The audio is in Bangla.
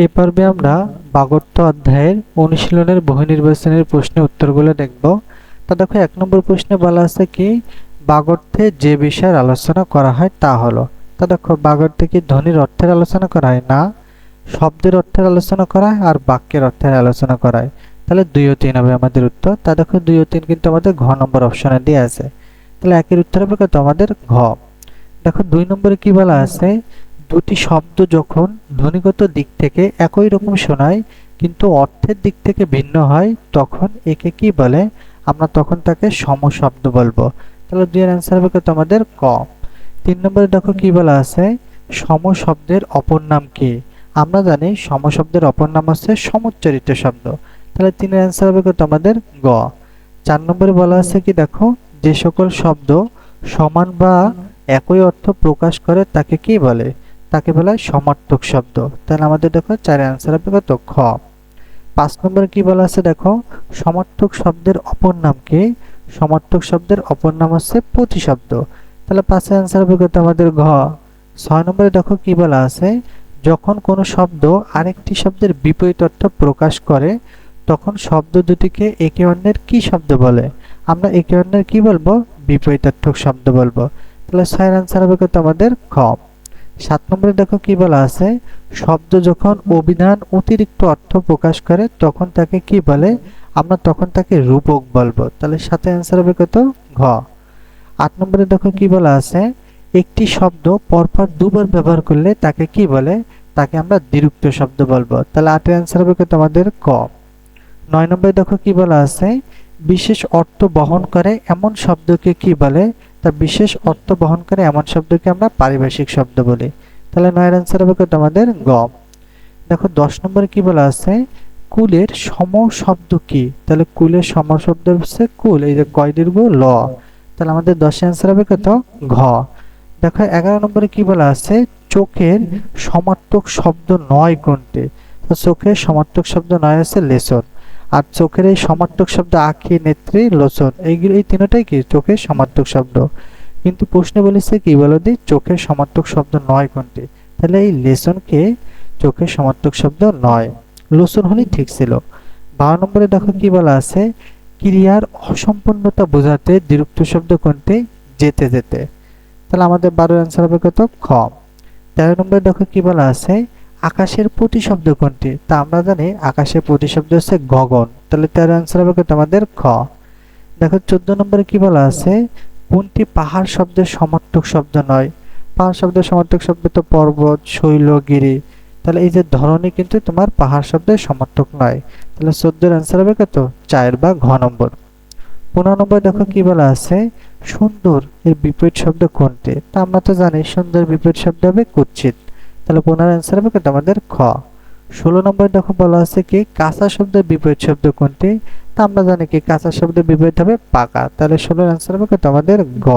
এই পর্বে আমরা বাগত্ব অধ্যায়ের অনুশীলনের বহু নির্বাচনের প্রশ্নের উত্তরগুলো দেখব। তা দেখো, এক নম্বর প্রশ্নে বলা আছে কি বাগর্থে যে বিষয়ের আলোচনা করা হয় তা হলো। তা দেখো বাগর্থে কি ধ্বনির অর্থের আলোচনা করা হয়? না। শব্দের অর্থের আলোচনা করা হয় আর বাক্যের অর্থের আলোচনা করা হয়। তাহলে দুই ও তিন হবে আমাদের উত্তর। তা দেখো, দুই ও তিন কিন্তু আমাদের ঘ নম্বর অপশনে দিয়ে আছে। তাহলে একের উত্তর হবে কত? আমাদের ঘ। দেখো, দুই নম্বরে কি বলা আছে? দুটি শব্দ যখন ধ্বনিগত দিক থেকে একই রকম শোনায়, কিন্তু অর্থের দিক থেকে ভিন্ন হয়, তখন একে কি বলে? আমরা তখন তাকে সমশব্দ বলব। তাহলে দুই অ্যান্সার হবে কত আমাদের ক। তিন নম্বরে দেখো কি বলা আছে? সমশব্দের অপর নাম কি? আমরা জানি সমশব্দের অপর নাম হচ্ছে সমুচ্চারিত শব্দ। তাহলে তিনের অ্যান্সার হবে কত আমাদের গ। চার নম্বরে বলা আছে কি দেখো? যে সকল শব্দ সমান বা একই অর্থ প্রকাশ করে তাকে কি বলে? তাকে বলা হয় সমার্থক শব্দ। তাহলে আমাদের দেখো চার অ্যান্সার হবে কত? খ। পাঁচ নম্বরে কি বলা আছে দেখো? সমার্থক শব্দের অপর নাম কি? সমার্থক শব্দের অপর নাম হচ্ছে প্রতিশব্দ। তাহলে পাঁচের অ্যান্সার হবে কত আমাদের ঘ? ছয় নম্বরে দেখো কি বলা আছে? যখন কোনো শব্দ আরেকটি শব্দের বিপরীত অর্থ প্রকাশ করে, তখন শব্দ দুটিকে একে অন্যের কি শব্দ বলে? আমরা একে অন্যের কি বলব? বিপরীতার্থক শব্দ বলব। তাহলে ছয়ের অ্যান্সার হবে কত আমাদের? খ। সাত নম্বরে দেখো কি বলা আছে? শব্দ যখন অভিধান অতিরিক্ত অর্থ প্রকাশ করে, তখন তাকে কি বলে? আমরা তখন তাকে রূপক বলব। তাহলে সাথে অ্যান্সার হবে কত? ঘ। আট নম্বরে দেখো কি বলা আছে? একটি শব্দ পরপর দুবার ব্যবহার করলে তাকে কি বলে? তাকে আমরা দ্বিরুক্ত শব্দ বলব। তাহলে আটের অ্যান্সার হবে কত আমাদের? ক। নয় নম্বরে দেখো কি বলা আছে? বিশেষ অর্থ বহন করে এমন শব্দকে কি বলে? তা বিশেষ অর্থ বহন করে এমন শব্দকে আমরা পারিভাষিক শব্দ বলি। তাহলে নয়ের অ্যান্সার হবে কত আমাদের গ। দেখো, দশ নম্বরে কি বলা আছে? কুলের সম শব্দ কি? তাহলে কুলের সম শব্দ হচ্ছে কুল, এই যে কয় দীর্ঘ ল। তাহলে আমাদের দশে অ্যান্সার হবে কত ঘ। দেখো, এগারো নম্বরে কি বলা আছে? চোখের সমার্থক শব্দ নয় কোনটি? চোখের সমার্থক শব্দ নয় আছে লেসন আর চোখের এই সমার্থক শব্দ আখি নেত্রী, লোচন, এইগুলো এই তিনটাই কি চোখের সমার্থক শব্দ? কিন্তু প্রশ্নে বলেছে কি বলো দি চোখের সমার্থক শব্দ নয় কোনটি? তাহলে এই লেসনকে চোখের সমার্থক শব্দ নয়। লোচন হলেই ঠিক ছিল। বারো নম্বরে দেখো কি বলা আছে? ক্রিয়ার অসম্পূর্ণতা বোঝাতে দ্বিরুক্ত শব্দ কোনটি? যেতে যেতে। তাহলে আমাদের বারো অ্যান্সার হবে কত? খ। তেরো নম্বরে দেখো কি বলা আছে? আকাশের প্রতিশব্দ কোনটি? তা আমরা জানি আকাশের প্রতিশব্দ হচ্ছে গগন। তাহলে তেরো অ্যান্সার হবে কত আমাদের খ। দেখো, চোদ্দ নম্বরে কি বলা আছে? কোনটি পাহাড় শব্দের সমর্থক শব্দ নয়? পাহাড় শব্দের সমর্থক শব্দ তো পর্বত, শৈল, গিরি। তাহলে এই যে ধরনী কিন্তু তোমার পাহাড় শব্দের সমর্থক নয়। তাহলে চোদ্দের অ্যান্সার হবে কত? চার বা ঘ নম্বর। পনেরো নম্বর দেখো কি বলা আছে? সুন্দর এর বিপরীত শব্দ কোনটি? তা আমরা তো জানি সুন্দর বিপরীত শব্দ হবে কুচ্ছিত তাহলে পনেরো অ্যান্সার হবে কিন্তু আমাদের খ। ষোলো নম্বর দেখো বলা আছে কি, কাঁচা শব্দের বিপরীত শব্দ কোনটি? তা আমরা জানি কি, কাঁচা শব্দের বিপরীত হবে পাকা। তাহলে ষোলোর অ্যান্সার হবে কিন্তু আমাদের গ।